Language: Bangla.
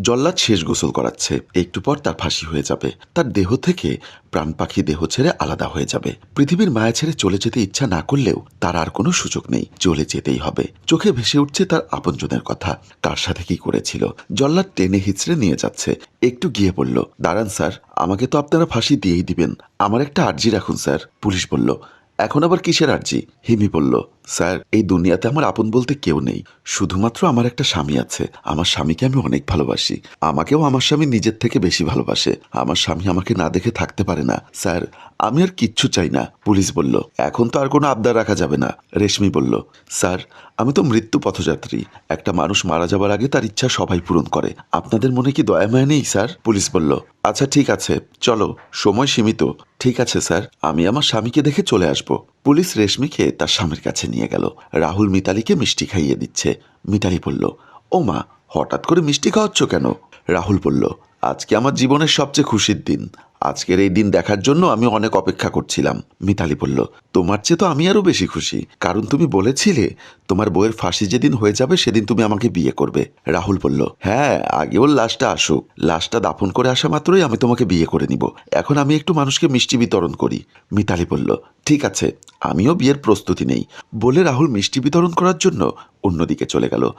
জল্লাদ শেষ গোসল করাচ্ছে। একটু পর তার ফাঁসি হয়ে যাবে। তার দেহ থেকে প্রাণ পাখি দেহ ছেড়ে আলাদা হয়ে যাবে। পৃথিবীর মায়া ছেড়ে চলে যেতে ইচ্ছা না করলেও তার আর কোনো সুযোগ নেই। চলে যেতেই হবে। চোখে ভেসে উঠছে তার আপনজনের কথা। কার সাথে কি করেছিল? জল্লাদ টেনে হিচড়ে নিয়ে যাচ্ছে। একটু গিয়ে বলল, দাঁড়ান স্যার, আমাকে তো আপনারা ফাঁসি দিয়েই দিবেন। আমার একটা আর্জি রাখুন স্যার। পুলিশ বলল, এখন আবার কিসের আর্জি? হিমি বলল স্যার, এই দুনিয়াতে আমার আপন বলতে কেউ নেই। শুধুমাত্র আমার একটা স্বামী আছে। আমার স্বামীকে আমি অনেক ভালোবাসি। আমাকেও আমার স্বামী নিজের থেকে বেশি ভালোবাসে। আমার স্বামী আমাকে না দেখে থাকতে পারে না। স্যার, আমি আর কিচ্ছু চাই না, পুলিশ বলল। এখন তো আর কোনো আবদার রাখা যাবে না, রেশমি বলল। স্যার, আমি তো মৃত্যু পথযাত্রী। একটা মানুষ মারা যাবার আগে তার ইচ্ছা সবাই পূরণ করে। আপনাদের মনে কি দয়া মায়া নেই, স্যার? পুলিশ বলল। আচ্ছা ঠিক আছে। চলো, সময় সীমিত। ঠিক আছে, স্যার, আমি আমার স্বামীকে দেখে চলে আসব। পুলিশ রেশমিকে তার স্বামীর কাছে নিয়ে গেল। রাহুল মিতালিকে মিষ্টি খাইয়ে দিচ্ছে। মিতালি বলল, ও মা, হঠাৎ করে মিষ্টি খাওয়াচ্ছ কেন? রাহুল বলল, আজকে আমার জীবনের সবচেয়ে খুশির দিন। আজকের এই দিন দেখার জন্য আমি অনেক অপেক্ষা করছিলাম। মিতালি বলল, তোমার চেয়ে তো আমি আরও বেশি খুশি। কারণ তুমি বলেছিলে, তোমার বইয়ের ফাঁসি যেদিন হয়ে যাবে, সেদিন তুমি আমাকে বিয়ে করবে। রাহুল বলল হ্যাঁ আগে ওর লাশটা আসুক। লাশটা দাফন করে আসা মাত্রই আমি তোমাকে বিয়ে করে নিব। এখন আমি একটু মানুষকে মিষ্টি বিতরণ করি। মিতালি বলল, ঠিক আছে, আমিও বিয়ের প্রস্তুতি নেই। বলে রাহুল মিষ্টি বিতরণ করার জন্য অন্যদিকে চলে গেল।